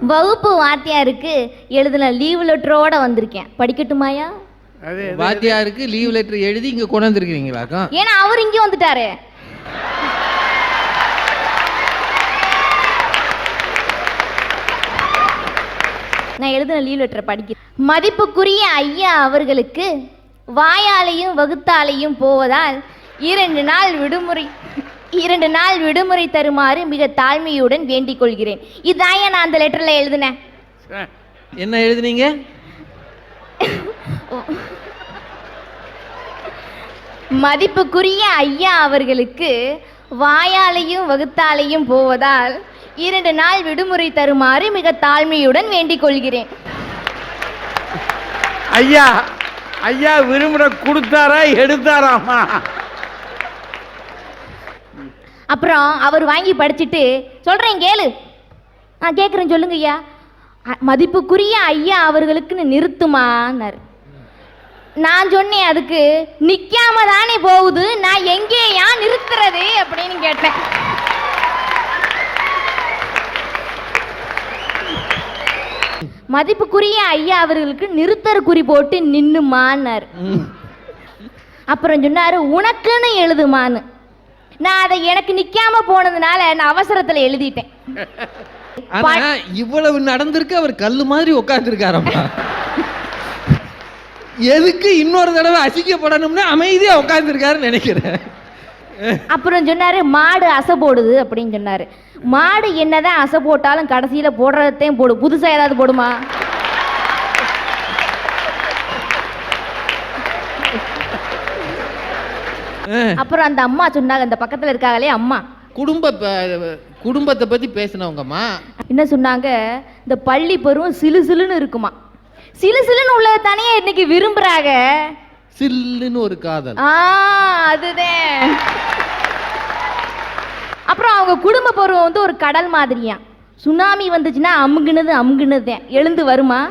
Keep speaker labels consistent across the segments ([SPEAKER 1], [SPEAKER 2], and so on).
[SPEAKER 1] வகுப்பு வாத்தியாருக்கு எழுதின லீவ் லெட்டரோட வந்திருக்கேன். படிக்கட்டுமாயா?
[SPEAKER 2] வாத்தியாருக்கு லீவ் லெட்டர் எழுதி இங்க கொண்டு வந்திருக்கீங்களாக்கா
[SPEAKER 1] ஏன்னா அவர் இங்கே வந்துட்டாரு. நான் எழுதின லீவ் லெட்டரை படிக்கிறேன் மதிப்புக்குரிய ஐயா அவர்களுக்கு வாயாலையும் வகுத்தாலையும் போவதால் இரண்டு நாள் விடுமுறை. இரண்டு நாள் விடுமுறை தருமாறு மிக தாழ்மையுடன் வேண்டிக் கொள்கிறேன். இதாயா நான் அந்த லெட்டரில் எழுதினேன்?
[SPEAKER 2] என்ன எழுதுனீங்க?
[SPEAKER 1] மதிப்புக்குரிய ஐயா அவர்களுக்கு வாயாலையும் வகுத்தாலையும் போவதால் இரண்டு நாள் விடுமுறை தருமாறு மிக தாழ்மையுடன் வேண்டிக் கொள்கிறேன்.
[SPEAKER 3] ஐயா ஐயா விரும்புற கொடுத்தாரா எடுத்தாராமா?
[SPEAKER 1] அப்புறம் அவர் வாங்கி படிச்சுட்டு சொல்றேன் கேளு. நான் கேட்குறேன் சொல்லுங்க ஐயா. மதிப்புக்குரிய ஐயா அவர்களுக்குன்னு நிறுத்துமான்னாரு. நான் சொன்னேன் அதுக்கு நிக்காம தானே போகுது நான் எங்கேயா நிறுத்துறது அப்படின்னு கேட்டேன். மதிப்புக்குரிய ஐயா அவர்களுக்கு நிறுத்தற குறி போட்டு நின்னுமான்னாரு. அப்புறம் சொன்னாரு உனக்குன்னு எழுதுமான்னு. நான் அதை எனக்கு நிக்காம போனதுனால நான் அவசரத்துல எழுதிட்டேன்.
[SPEAKER 2] ஆனா இவ்வளவு நடந்திருக்கு அவர் கல்லு மாதிரி உட்காந்துருக்காரப்பா எதுக்கு இன்னொரு தடவை அசிக்கப்படணும்னு அமைதியா உட்காந்துருக்காருன்னு நினைக்கிறேன்.
[SPEAKER 1] அப்புறம் சொன்னாரு மாடு அசை போடுது அப்படின்னு சொன்னாரு. மாடு என்னதான் அசை போட்டாலும் கடைசியில போடுறதையும் போடு. புதுசா ஏதாவது போடுமா? அப்புறம் அந்த அம்மா சொன்னாங்க அந்த பக்கத்துல இருக்காங்களே அம்மா.
[SPEAKER 2] குடும்ப குடும்பத்தை பத்தி பேசினவங்கம்மா.
[SPEAKER 1] என்ன சொன்னாங்க? இந்த பள்ளி பருவம் சிலு சிலுன்னு இருக்குமா. சிலு சிலுன்னு உள்ளது தானே இன்னைக்கு விரும்புறாங்க.
[SPEAKER 2] சில்லுன்னு ஒரு காதல்.
[SPEAKER 1] ஆ அதுதான் அப்புறம் அவங்க குடும்ப பருவம் வந்து ஒரு கடல் மாதிரியா. சுனாமி வந்துச்சுன்னா அமுங்குனது அமுங்குனதுதான் எழுந்து வருமா?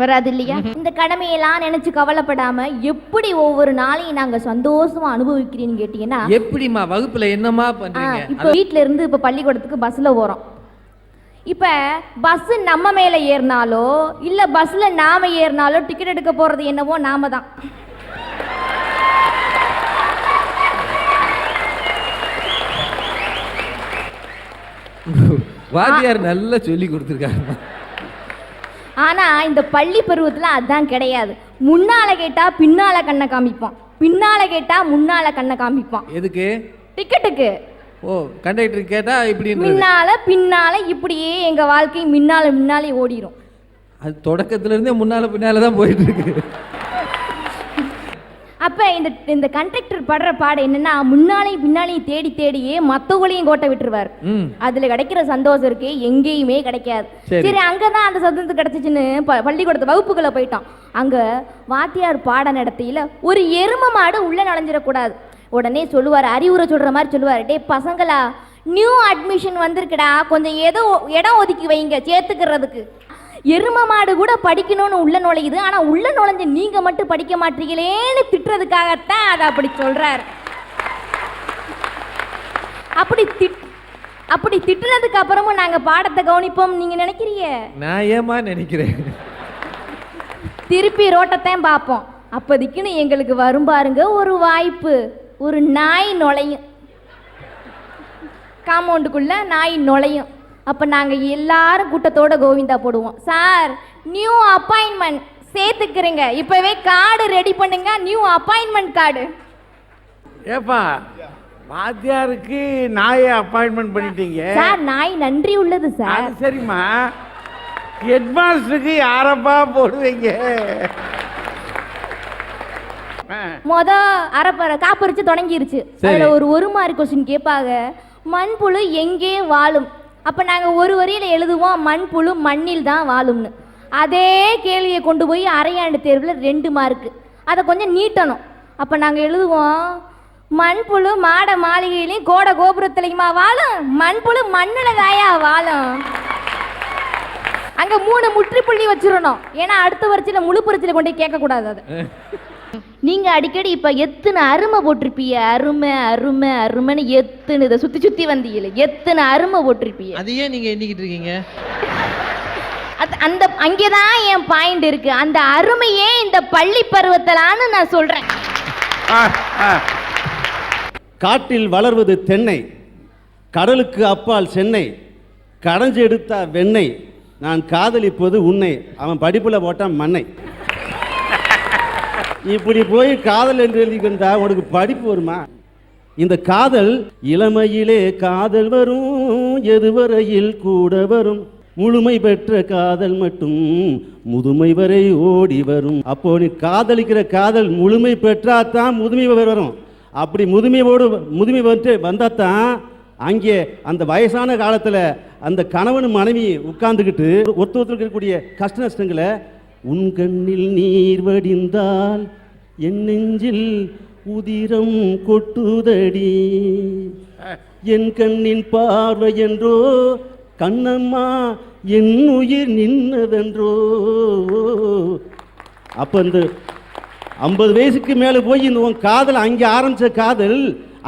[SPEAKER 1] வராது இல்லையா இந்த கடமையெல்லாம் நினைச்சு கவலைப்படாம எப்படி ஒவ்வொரு நாளையும் நாங்க சந்தோஷமா அனுபவிக்கிறீன்னு கேட்டீங்கன்னா
[SPEAKER 2] எப்படிம்மா வகுப்புல என்னம்மா
[SPEAKER 1] ஆ,
[SPEAKER 2] பண்றீங்க
[SPEAKER 1] இப்போ வீட்ல இருந்து இப்போ பள்ளிக்கூடத்துக்கு பஸ்ஸில் போகிறோம் இப்போ பஸ்ஸு நம்ம மேலே ஏறினாலோ இல்லை பஸ்ஸில் நாம ஏறினாலோ டிக்கெட் எடுக்க போகிறது என்னவோ நாம தான்.
[SPEAKER 2] வாத்தியார் நல்லா சொல்லி கொடுத்துருக்காருமா
[SPEAKER 1] ஆனால் இந்த பள்ளி பருவத்தில் அதான் கிடையாது. முன்னால் கேட்டால் பின்னால் கண்ணை காமிப்போம் பின்னால் கேட்டால் முன்னால் கண்ணை காமிப்போம்
[SPEAKER 2] எதுக்கு?
[SPEAKER 1] டிக்கெட்டுக்கு.
[SPEAKER 2] ஓ கண்டக்டர் கேட்டா இப்படின்றது.
[SPEAKER 1] முன்னால பின்னால இப்படியே எங்கள் வாழ்க்கை முன்னால முன்னாலே ஓடிரும்.
[SPEAKER 2] அது தொடக்கத்துல இருந்தே முன்னால பின்னால தான் போயிட்டு இருக்கு.
[SPEAKER 1] அப்போ இந்த இந்த கண்டக்டர் படுற பாடு என்னன்னா முன்னாலையும் பின்னாலையும் தேடி தேடியே மற்றவங்களையும் கோட்டை விட்டுருவார். அதுல கிடைக்கிற சந்தோஷம் இருக்கு எங்கேயுமே கிடைக்காது.
[SPEAKER 2] சரி.
[SPEAKER 1] அங்கதான் அந்த சந்தோஷம் கிடைச்சிச்சுன்னு பள்ளிக்கூடத்து வகுப்புக்குள்ள போயிட்டோம். அங்க வாத்தியார் பாட நடத்தையில ஒரு எரும மாடு உள்ள நுழைஞ்சிடக்கூடாது. உடனே சொல்லுவார் அறிவுரை சொல்ற மாதிரி சொல்லுவார் டேய் பசங்களா நியூ அட்மிஷன் வந்திருக்குடா. கொஞ்சம் ஏதோ இடம் ஒதுக்கி வைங்க சேர்த்துக்கிறதுக்கு. எரும மாடு கூட படிக்கணும்னு உள்ள நுழையுது. ஆனா உள்ள நுழைஞ்ச நீங்க மட்டும் படிக்க மாட்டீங்களேன்னு திட்டுறதுக்காகத்தான் அதை அப்படி சொல்றாரு. அப்படி திட் அப்படி திட்டுனதுக்கு அப்புறமும் நாங்க பாடத்தை கவனிப்போம். நீங்க நினைக்கிறீங்க?
[SPEAKER 2] நான் ஏமா நினைக்கிறேன்?
[SPEAKER 1] திருப்பி ரோட்டத்தையும் பார்ப்போம். அப்போதைக்குன்னு எங்களுக்கு வரும் பாருங்க ஒரு வாய்ப்பு. ஒரு நாய் நுழையும். காம்பவுண்டுக்குள்ள நாய் நுழையும். அப்போ நாங்கள் எல்லாரும் கூட்டத்தோட கோவிந்தா போடுவோம். சார் நியூ அப்பாயின்மெண்ட் சேர்த்துக்கிறேங்க. இப்போவே கார்டு ரெடி பண்ணுங்க. நியூ அப்பாயின்மெண்ட் கார்டு
[SPEAKER 3] ஏப்பா வாத்தியாருக்கு நாயை அப்பாயின்மெண்ட் பண்ணிட்டீங்க.
[SPEAKER 1] சார் நாய் நன்றி உள்ளது சார்
[SPEAKER 3] சரிம்மா. ஹெட்மாஸ்டருக்கு யாரப்பா போடுவீங்க?
[SPEAKER 1] மொத அரைப்பற காப்பரிச்சு தொடங்கிருச்சு.
[SPEAKER 2] சரி.
[SPEAKER 1] அதுல ஒரு ஒரு மார்க் கொஸ்டின் கேட்பாங்க மண்புழு எங்கே வாழும்? அப்போ நாங்கள் ஒரு வரியில எழுதுவோம் மண்புழு மண்ணில் தான் வாழும்னு. அதே கேள்வியை கொண்டு போய் அரையாண்டு தேர்வில் ரெண்டு மார்க்கு அதை கொஞ்சம் நீட்டணும். அப்போ நாங்கள் எழுதுவோம் மண்புழு மாட மாளிகையிலையும் கோட கோபுரத்துலையுமா வாழும்? மண்புழு மண்ணில் தாயா வாழும். அங்கே மூணு முற்றுப்புள்ளி வச்சிடணும். ஏன்னா அடுத்த வரிசையில் முழு பரிசையில கொண்டு கேட்கக்கூடாது அதை. நீங்க அடிக்கடி இப்ப எத்தனை அருமை போட்டிருப்பீங்க அருமை அருமை அருமைன்னு எத்தனை இதை சுத்தி சுத்தி வந்தீங்களே? எத்தனை அருமை போட்டிருப்பீங்க
[SPEAKER 2] அது ஏன் நீங்க எண்ணிக்கிட்டு இருக்கீங்க?
[SPEAKER 1] அது அந்த அங்கேதான் என் பாயிண்ட் இருக்கு. அந்த அருமையே இந்த பள்ளி பருவத்திலான்னு நான்
[SPEAKER 3] ஆ.
[SPEAKER 4] காட்டில் வளர்வது தென்னை கடலுக்கு அப்பால் சென்னை கடைஞ்சு எடுத்தா வெண்ணெய். நான் காதலிப்பது உன்னை. அவன் படிப்பில் போட்டான் மண்ணை. இப்படி போய் காதல் என்று எழுதிக்கின்றா உனக்கு படிப்பு வருமா? இந்த காதல் இளமையிலே காதல் வரும் எதுவரையில் கூட வரும். முழுமை பெற்ற காதல் மட்டும் முதுமை வரை ஓடி வரும். அப்போ நீ காதலிக்கிற காதல் முழுமை பெற்றாதான் முதுமை வரை வரும். அப்படி முதுமையோடு முதுமை வந்து வந்தால் தான் அங்கே அந்த வயசான காலத்தில் அந்த கணவன் மனைவி உட்கார்ந்துக்கிட்டு ஒருத்தர் ஒருத்தருக்கு இருக்கக்கூடிய கஷ்ட நஷ்டங்களை உன் கண்ணில் நீர் வடிந்தால் என் நெஞ்சில் உதிரம் கொட்டுதடி. என் கண்ணின் பார்வை என்றோ கண்ணம்மா என் உயிர் நின்னதென்றோ. அப்போ இந்த ஐம்பது வயசுக்கு மேலே போய் இந்த உன் காதல் அங்கே ஆரம்பித்த காதல்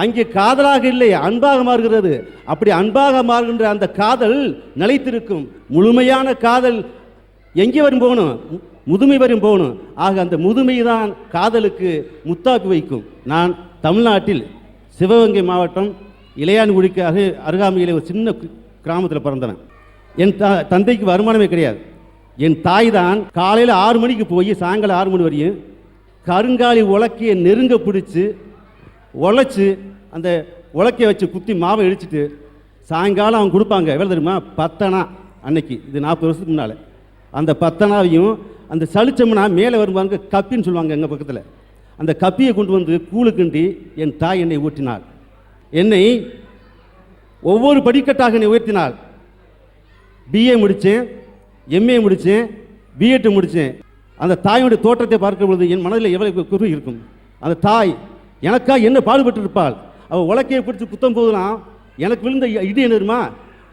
[SPEAKER 4] அங்கே காதலாக இல்லை அன்பாக மாறுகிறது. அப்படி அன்பாக மாறுகின்ற அந்த காதல் நிலைத்திருக்கும். முழுமையான காதல் எங்கே வரும் போகணும்? மு- முதுமை வரும் போகணும். ஆக அந்த முதுமை தான் காதலுக்கு முத்தாக்கு வைக்கும். நான் தமிழ்நாட்டில் சிவகங்கை மாவட்டம் இளையான்குடிக்கு அரு அருகாமையில் ஒரு சின்ன கிராமத்தில் பிறந்தவன். என் த தந்தைக்கு வருமானமே கிடையாது. என் தாய் தான் காலையில் ஆறு மணிக்கு போய் சாயங்காலம் ஆறு மணி வரையும் கருங்காலி உலக்கையை நெருங்க பிடிச்சி உழைச்சி அந்த உலக்கையை வச்சு குத்தி மாவை இடிச்சிட்டு சாயங்காலம் அவங்க கொடுப்பாங்க. எவ்வளோ தெரியுமா? பத்தனா அன்னைக்கு. இது நாற்பது வருஷத்துக்கு முன்னால். அந்த பத்தனாவையும் அந்த சளிச்சம்னா மேலே வருவாங்க கப்பின்னு சொல்லுவாங்க எங்கள் பக்கத்தில். அந்த கப்பியை கொண்டு வந்து கூழுக்குண்டி என் தாய் என்னை ஊற்றினாள் என்னை ஒவ்வொரு படிக்கட்டாக என்னை உயர்த்தினாள். பிஏ முடித்தேன் எம்ஏ முடித்தேன் பிஎட் முடித்தேன். அந்த தாயோடைய தோற்றத்தை பார்க்கும் பொழுது என் மனதில் எவ்வளவு குரு இருக்கும். அந்த தாய் எனக்காக என்ன பாடுபட்டு இருப்பாள் அவள் உலக்கையை பிடிச்சி குத்தம் போதுலாம் எனக்கு விழுந்த இடி என்ன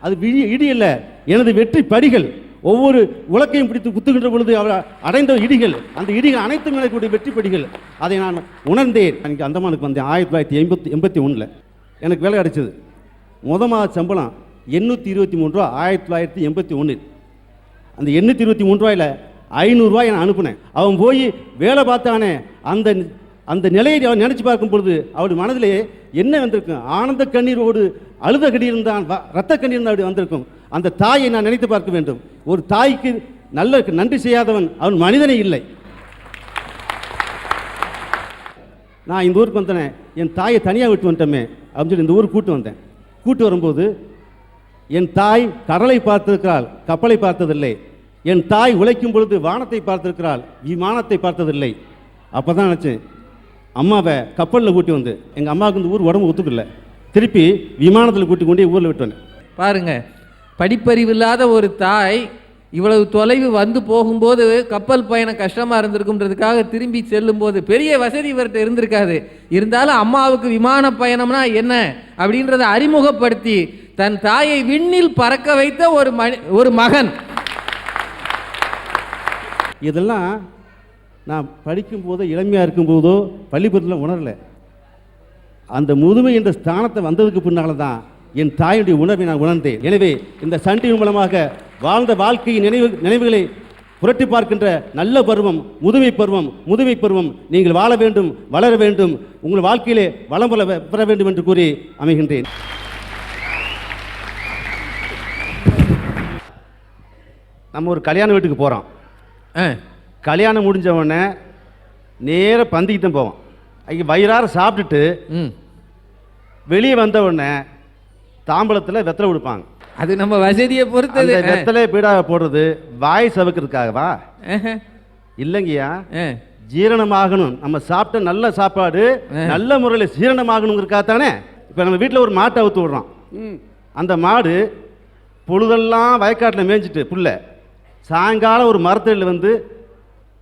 [SPEAKER 4] அது விடி இடி இல்லை. எனது வெற்றி படிகள். ஒவ்வொரு உலக்கையும் பிடித்து குத்துகின்ற பொழுது அவர் அடைந்த இடிகள் அந்த இடிகள் அனைத்தும் எனக்கு வெற்றி படிகள். அதை நான் உணர்ந்தேன். எனக்கு அந்தமானுக்கு வந்தேன் ஆயிரத்தி தொள்ளாயிரத்தி எண்பத்தி எண்பத்தி ஒன்றில் எனக்கு வேலை கிடைச்சது முத மாத சம்பளம் எண்ணூற்றி இருபத்தி மூணு ரூபா ஆயிரத்தி தொள்ளாயிரத்தி எண்பத்தி ஒன்றில் அந்த எண்ணூற்றி இருபத்தி மூணு ரூபாயில் ஐநூறுரூவா நான் அனுப்புனேன். அவன் போய் வேலை பார்த்தானே அந்த அந்த நிலையை அவன் நினச்சி பார்க்கும் பொழுது அவருடைய மனதிலே என்ன வந்திருக்கும் ஆனந்த கண்ணீரோடு அழுத கண்ணீர் தான் ரத்த கண்ணீர் தான் அப்படி வந்திருக்கும். அந்த தாயை நான் நினைத்து பார்க்க வேண்டும். ஒரு தாய்க்கு நல்ல நன்றி செய்யாதவன் அவன் மனிதனே இல்லை. நான் இந்த ஊருக்கு வந்தேனே. என் தாயை தனியாக விட்டு வந்துட்டோமே. அப்படின்னு சொல்லி இந்த ஊருக்கு கூட்டு வந்தேன். கூட்டு வரும்போது என் தாய் கடலை பார்த்திருக்கிறாள் கப்பலை பார்த்ததில்லை. என் தாய் உழைக்கும் பொழுது வானத்தை பார்த்திருக்கிறாள் விமானத்தை பார்த்ததில்லை. அப்போ தான் நினச்சேன் அம்மாவை கப்பலில் கூட்டி வந்து எங்கள் அம்மாவுக்கு இந்த ஊர் உடம்பு ஒத்துக்கல. திருப்பி விமானத்தில் கூட்டி கொண்டு ஊரில் விட்டு வந்தேன்
[SPEAKER 2] பாருங்க படிப்பறிவில்லாத ஒரு தாய் இவ்வளவு தொலைவு வந்து போகும்போது கப்பல் பயணம் கஷ்டமா இருந்திருக்கும்ன்றதுக்காக திரும்பி செல்லும்போது பெரிய வசதி இவர்கிட்ட இருந்திருக்காது. இருந்தாலும் அம்மாவுக்கு விமான பயணம்னா என்ன அப்படின்றத அறிமுகப்படுத்தி தன் தாயை விண்ணில் பறக்க வைத்த ஒரு மனி ஒரு மகன்.
[SPEAKER 4] இதெல்லாம் நான் படிக்கும்போதோ இளமையாக இருக்கும்போதோ பள்ளிக்கூடத்தில் உணரல. அந்த முதுமை என்ற ஸ்தானத்தை வந்ததுக்கு பின்னால தான் என் தாயுடைய உணர்வை நான் உணர்ந்தேன். எனவே இந்த சண்டியின் மூலமாக வாழ்ந்த வாழ்க்கையின் நினைவு நினைவுகளை புரட்டி பார்க்கின்ற நல்ல பருவம் முதுமை பருவம் முதுமை பருவம். நீங்கள் வாழ வேண்டும் வளர வேண்டும் உங்கள் வாழ்க்கையிலே வளம் பெற பெற வேண்டும் என்று கூறி அமைகின்றேன். நம்ம ஒரு கல்யாண வீட்டுக்கு போகிறோம் கல்யாணம் முடிஞ்ச உடனே நேர பந்திக்கு தான் போவோம். அங்கே வயிறார சாப்பிட்டுட்டு
[SPEAKER 2] ம்.
[SPEAKER 4] வெளியே வந்த உடனே தாம்பளத்தில் வெத்தலை கொடுப்பாங்க
[SPEAKER 2] அது நம்ம வசதியை பொறுத்தது.
[SPEAKER 4] வெத்தலை பீடாக போடுறது வாய் சவுக்கிறதுக்காகவா. இல்லைங்கய்யா. ஜீரணமாகணும். நம்ம சாப்பிட்ட நல்ல சாப்பாடு நல்ல முறையில் ஜீரணமாகணுங்கிறதுக்காக தானே இப்போ நம்ம வீட்டில் ஒரு மாட்டை அவுத்து விடுறோம். அந்த மாடு பொழுதெல்லாம் வயக்காட்டில் மேய்ஞ்சிட்டு புல்ல. சாயங்காலம் ஒரு மரத்தடியில் வந்து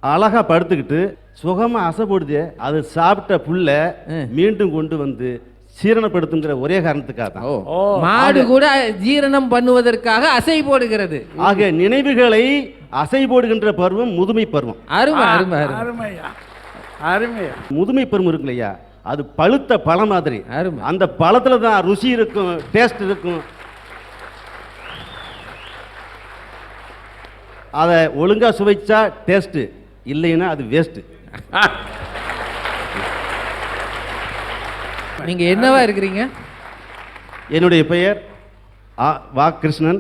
[SPEAKER 4] அழகா படுத்துக்கிட்டு சுகமா அசை போடுதே அது சாப்பிட்ட புல்ல மீண்டும் கொண்டு வந்து சீரணப்படுத்துங்கிற ஒரே காரணத்துக்காக தான்.
[SPEAKER 2] ஓ. மாடு கூட ஜீரணம் பண்ணுவதற்காக அசை போடுகிறது.
[SPEAKER 4] ஆக நினைவுகளை அசை போடுகின்ற பருவம் முதுமை பருவம்.
[SPEAKER 2] அருமை அருமை அருமை.
[SPEAKER 3] அருமையா
[SPEAKER 5] அருமை
[SPEAKER 4] முதுமை பெரும் இருக்கு இல்லையா அது பழுத்த பழம் மாதிரி.
[SPEAKER 2] அருமை.
[SPEAKER 4] அந்த பழத்துல தான் ருசி இருக்கும் டேஸ்ட் இருக்கும். அதை ஒழுங்கா சுவைச்சா டேஸ்ட் இல்லைன்னா அது வேஸ்ட்
[SPEAKER 2] நீங்க என்னவா இருக்கிறீங்க?
[SPEAKER 4] என்னுடைய பெயர் ஆ வா கிருஷ்ணன்.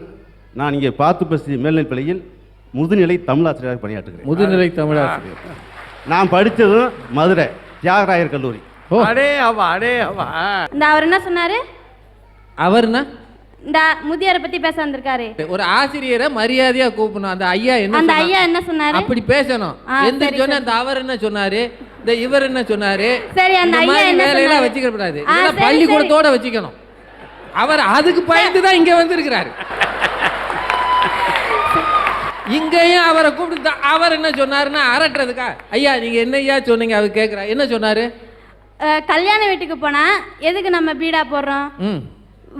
[SPEAKER 4] நான் இங்கே பாத்து பசி மேல்நிலைப் பள்ளியில் முதுநிலை தமிழாசிரியராக பணியாற்றுகிறேன்.
[SPEAKER 2] முதுநிலை தமிழாசிரியர்.
[SPEAKER 4] நான் படித்ததும் மதுரை தியாகராயர் கல்லூரி.
[SPEAKER 2] ஓ.
[SPEAKER 5] அடே அவா அடே அவா
[SPEAKER 6] இந்த அவர் என்ன சொன்னாரு?
[SPEAKER 2] அவர்னா?
[SPEAKER 6] இந்த முதியோரை பத்தி பேச வந்திருக்காரு.
[SPEAKER 2] ஒரு ஆசிரியரை மரியாதையா கூப்பிடணும். அந்த ஐயா என்ன
[SPEAKER 6] அந்த
[SPEAKER 2] சொன்னா-
[SPEAKER 6] ஐயா என்ன சொன்னாரு?
[SPEAKER 2] அப்படி பேசணும்.
[SPEAKER 6] ஆ,
[SPEAKER 2] எந்திரிச்ச உடனே அந்த அவர் என்ன சொன்னாரு? இந்த இவர் என்ன சொன்னாரு?
[SPEAKER 6] சரி, அந்த ஐயா என்ன
[SPEAKER 2] வேலையெல்லாம்
[SPEAKER 6] சொன்னாரு?
[SPEAKER 2] வச்சுக்க கூடாது பள்ளிக்கூடத்தோட வச்சுக்கணும். அவர் அதுக்கு பயந்து தான் இங்க வந்திருக்கிறாரு. இங்கேயும் அவரை கூப்பிட்டு அவர் என்ன சொன்னாருன்னா அரட்டுறதுக்கா? ஐயா நீங்க என்ன ஐயா சொன்னீங்க? அவர் கேட்குறா என்ன சொன்னாரு?
[SPEAKER 6] கல்யாண வீட்டுக்கு போனா எதுக்கு நம்ம பீடா போடுறோம்?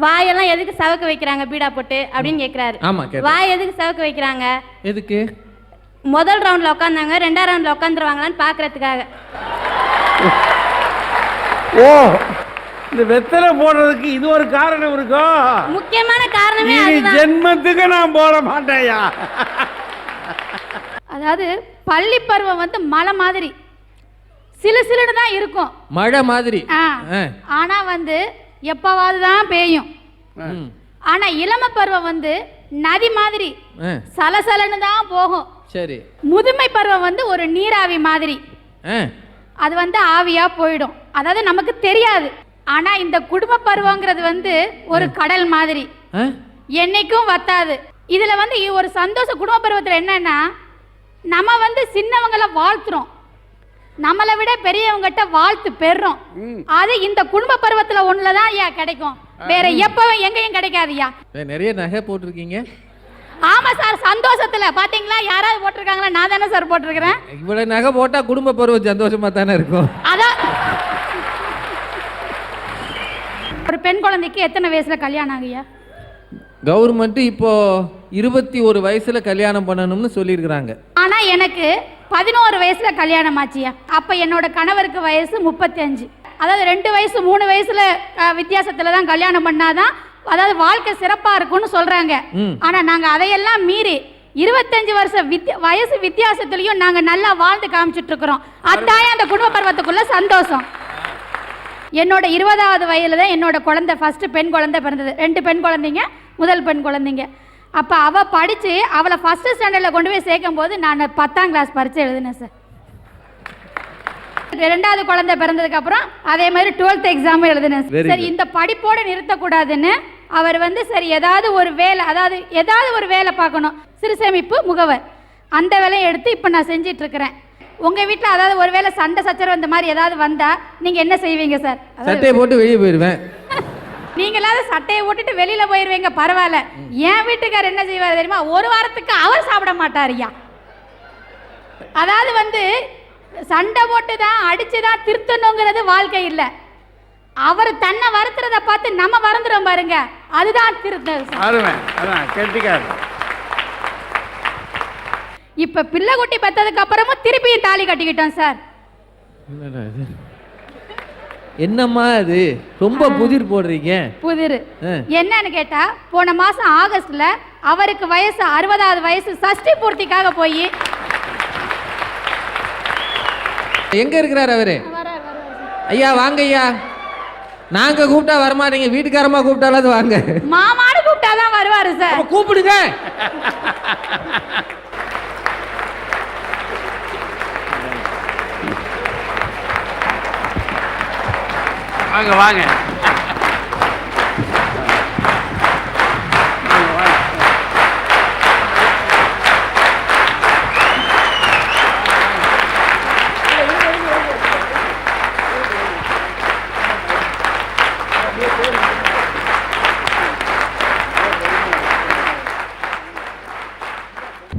[SPEAKER 6] வாயெல்லாம் எதுக்கு சவக்க வைக்கிறாங்க? பீடா போட்டு அப்படின்னு கேக்குறாரு.
[SPEAKER 2] ஆமா
[SPEAKER 6] வாய் எதுக்கு சவக்க வைக்கிறாங்க?
[SPEAKER 2] எதுக்கு?
[SPEAKER 6] முதல் ரவுண்ட்ல உட்காந்தாங்க ரெண்டாம் ரவுண்ட்ல உட்காந்துருவாங்களான்னு பாக்குறதுக்காக.
[SPEAKER 5] ஓ இந்த வெத்தலை போடுறதுக்கு இது ஒரு காரணம் இருக்கும்
[SPEAKER 6] முக்கியமான காரணமே
[SPEAKER 5] ஜென்மத்துக்கு நான் போட மாட்டேயா
[SPEAKER 6] அதாவது பள்ளி பருவம் வந்து மலை மாதிரி. சிலு சிலுன்னு தான் இருக்கும்.
[SPEAKER 2] மழை மாதிரி.
[SPEAKER 6] ஆனா வந்து எப்பவாவது தான் பெய்யும். ஆனா இளம பருவம் வந்து நதி மாதிரி. சலசலன்னு தான் போகும்.
[SPEAKER 2] சரி.
[SPEAKER 6] முதுமை பருவம் வந்து ஒரு நீராவி மாதிரி. அது வந்து ஆவியா போயிடும். அதாவது நமக்கு தெரியாது. ஆனா இந்த குடும்ப பருவங்கிறது வந்து ஒரு கடல் மாதிரி. என்னைக்கும் வத்தாது. இதுல வந்து ஒரு சந்தோஷ குடும்ப பருவத்துல என்னன்னா நம்ம வந்து சின்னவங்கள வாழ்த்துறோம். நம்மளை விட பெரியவங்ககிட்ட வாழ்த்து பெறுறோம் அது இந்த குடும்ப பருவத்துல ஒண்ணுலதான் ஐயா கிடைக்கும். வேற எப்பவும் எங்கேயும் கிடைக்காதுயா
[SPEAKER 2] ஏ, நிறைய நகை போட்டிருக்கீங்க.
[SPEAKER 6] ஆமா சார் சந்தோஷத்துல. பாத்தீங்களா? யாராவது போட்டிருக்காங்களா? நான் தானே சார் போட்டிருக்கிறேன்.
[SPEAKER 2] இவ்வளவு நகை போட்டா குடும்ப பருவம் சந்தோஷமா தானே இருக்கும்.
[SPEAKER 6] அதான். ஒரு பெண் குழந்தைக்கு எத்தனை வயசுல கல்யாணம் ஆகுயா
[SPEAKER 2] கவர்மெண்ட் இப்போ இருபத்தி ஒரு வயசுல கல்யாணம் பண்ணணும்னு சொல்லியிருக்கிறாங்க.
[SPEAKER 6] ஆனா எனக்கு பதினோரு வயசுல கல்யாணம் ஆச்சியா அப்ப என்னோட கணவருக்கு வயசு முப்பத்தி அஞ்சு அதாவது ரெண்டு வயசு மூணு வயசுல வித்தியாசத்துல தான் கல்யாணம் பண்ணாதான் அதாவது வாழ்க்கை சிறப்பா இருக்கும்னு சொல்றாங்க. ஆனா நாங்க அதையெல்லாம் மீறி இருபத்தஞ்சு வருஷம் வயசு வித்தியாசத்துலயும் நாங்க நல்லா வாழ்ந்து காமிச்சிட்டு இருக்கிறோம் அதாயே அந்த குடும்ப பருவத்துக்குள்ள சந்தோஷம். என்னோட இருபதாவது வயதுல தான் என்னோட குழந்தை ஃபர்ஸ்ட் பெண் குழந்தை பிறந்தது. ரெண்டு பெண் குழந்தைங்க முதல் பெண் குழந்தைங்க. அப்போ அவ படிச்சு அவளை ஃபர்ஸ்ட் ஸ்டாண்டர்டில் கொண்டு போய் சேர்க்கும் போது நான் பத்தாம் கிளாஸ் பரிச்சை எழுதினேன் சார் ரெண்டாவது குழந்தை பிறந்ததுக்கு அப்புறம் அதே மாதிரி டுவெல்த் எக்ஸாமும் எழுதினேன் சரி. இந்த படிப்போட நிறுத்தக்கூடாதுன்னு அவர் வந்து சரி ஏதாவது ஒரு வேலை அதாவது ஏதாவது ஒரு வேலை பார்க்கணும். சிறு சேமிப்பு முகவர். அந்த வேலையை எடுத்து இப்போ நான் செஞ்சிட்டு இருக்கிறேன். உங்க வீட்டில் அதாவது ஒரு வேளை சண்டை சச்சரவு இந்த மாதிரி ஏதாவது வந்தா நீங்க என்ன செய்வீங்க சார்
[SPEAKER 2] சட்டையை போட்டு வெளியே போயிடுவேன்
[SPEAKER 6] நீங்களாவது சட்டையை போட்டுட்டு வெளியில போயிருவீங்க பரவாயில்ல. என் வீட்டுக்காரர் என்ன செய்வார் தெரியுமா? ஒரு வாரத்துக்கு அவர் சாப்பிட மாட்டாருயா அதாவது வந்து சண்டை போட்டு தான் அடிச்சு தான் திருத்தணுங்கிறது வாழ்க்கை இல்ல. அவர் தன்னை வருத்துறத பார்த்து நம்ம வருந்துறோம் பாருங்க. அதுதான் திருத்தம் இப்ப பிள்ளை குட்டி பெத்ததுக்கு அப்புறமும் திருப்பியும் தாலி கட்டிக்கிட்டோம் சார்.
[SPEAKER 2] என்னடா இது? என்னம்மா அது? ரொம்ப புதிர் போடுறீங்க.
[SPEAKER 6] புதிரு. என்னன்னு கேட்டா போன மாசம் ஆகஸ்ட்ல அவருக்கு வயசு அறுபதாவது வயசு சஷ்டி பூர்த்திக்காக போய்.
[SPEAKER 2] எங்க இருக்கிறார் அவரு? ஐயா வாங்க ஐயா. நாங்க கூப்பிட்டா வரமாட்டீங்க. வீட்டுக்காரமா கூப்பிட்டாலாவது வாங்க.
[SPEAKER 6] மாமான்னு கூப்பிட்டாதான் வருவாரு சார்.
[SPEAKER 2] கூப்பிடுங்க.
[SPEAKER 5] வாங்க வாங்க.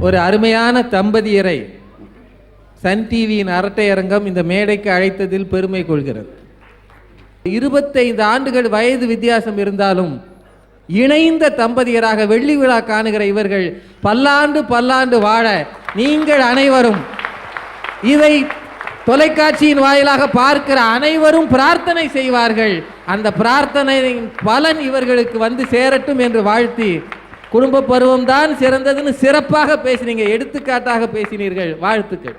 [SPEAKER 2] ஒரு அருமையான தம்பதியரை சன் டிவியின் அரட்டை அரங்கம் இந்த மேடைக்கு அழைத்ததில் பெருமை கொள்கிறது. இருபத்தைந்து ஆண்டுகள் வயது வித்தியாசம் இருந்தாலும் இணைந்த தம்பதியராக வெள்ளி விழா காணுகிற இவர்கள் பல்லாண்டு பல்லாண்டு வாழ நீங்கள் அனைவரும் இதை தொலைக்காட்சியின் வாயிலாக பார்க்கிற அனைவரும் பிரார்த்தனை செய்வார்கள். அந்த பிரார்த்தனையின் பலன் இவர்களுக்கு வந்து சேரட்டும் என்று வாழ்த்தி குடும்ப பருவம்தான் சிறந்ததுன்னு சிறப்பாக பேசினீங்க. எடுத்துக்காட்டாக பேசினீர்கள். வாழ்த்துக்கள்.